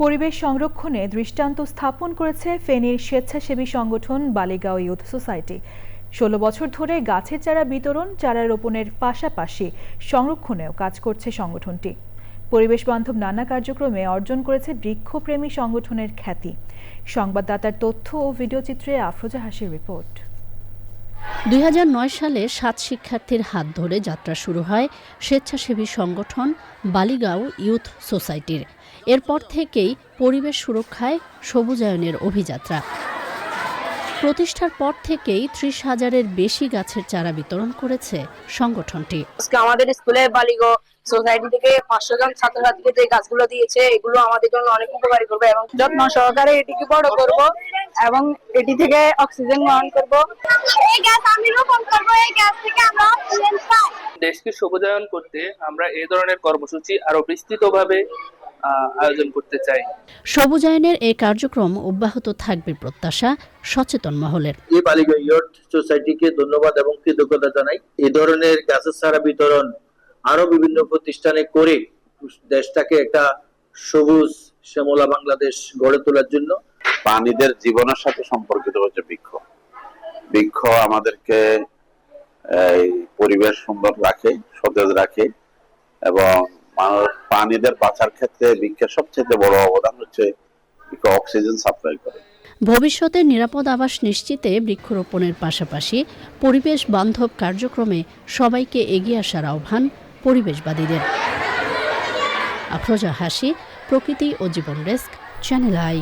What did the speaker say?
পরিবেশ সংরক্ষণে দৃষ্টান্ত স্থাপন করেছে ফেনীর স্বেচ্ছাসেবী সংগঠন বালিগাঁও ইউথ সোসাইটি। ষোলো বছর ধরে গাছের চারা বিতরণ, চারা রোপণের পাশাপাশি সংরক্ষণেও কাজ করছে সংগঠনটি। পরিবেশ বান্ধব নানা কার্যক্রমে অর্জন করেছে বৃক্ষপ্রেমী সংগঠনের খ্যাতি। সংবাদদাতার তথ্য ও ভিডিওচিত্রে আফরোজা হাসির রিপোর্ট। দুই সালে সাত শিক্ষার্থীর হাত ধরে যাত্রা শুরু হয় স্বেচ্ছাসেবী সংগঠন বালিগাঁও ইউথ সোসাইটির। এরপর থেকেই পরিবেশ সুরক্ষায় সবুজায়নের অভিযাত্রা। প্রতিষ্ঠার পর থেকেই ত্রিশ হাজারের বেশি গাছের চারা বিতরণ করেছে সংগঠনটি। আমাদের স্কুলে বালিগো সোসাইটি থেকে পাঁচশো জন ছাত্রছাত্রীকে যে গাছগুলো দিয়েছে, এগুলো আমাদের জন্য অনেক উপকারী করবে এবং যত্ন সহকারে এটিকে বড় করব। এবং এটি থেকে অক্সিজেন গ্রহণ করব। এই গাছ আমি রোপণ করব এই গাছ থেকে আমরা অক্সিজেন পাই। দেশকে সবুজায়ন করতে আমরা এই ধরনের কর্মসূচি আরও বিস্তৃতভাবে আয়োজন করতে চাই। সবুজায়নের এই কার্যক্রম অব্যাহত থাকবে প্রত্যাশা সচেতন মহলের। এই বালিকা ইয়ট সোসাইটিকে ধন্যবাদ এবং কৃতজ্ঞতা জানাই। এই ধরনের গাছের সারা বিতরণ আরও বিভিন্ন প্রতিষ্ঠানে করে দেশটাকে একটা সবুজ শ্যামলা বাংলাদেশ গড়ে তোলার জন্য প্রাণীদের জীবনের সাথে সম্পর্কিত হচ্ছে বৃক্ষ। বৃক্ষ আমাদেরকে পরিবেশ সুন্দর রাখে, সতেজ রাখে এবং মানুষ প্রাণীদের বাঁচার ক্ষেত্রে বৃক্ষের সবচেয়ে বড় অবদান হচ্ছে অক্সিজেন সাপ্লাই করে। ভবিষ্যতে নিরাপদ আবাস নিশ্চিতে বৃক্ষরোপণের পাশাপাশি পরিবেশ বান্ধব কার্যক্রমে সবাইকে এগিয়ে আসার আহ্বান পরিবেশবাদীদের। আফরোজা হাসি, প্রকৃতি ও জীবন ডেস্ক, চ্যানেল আই।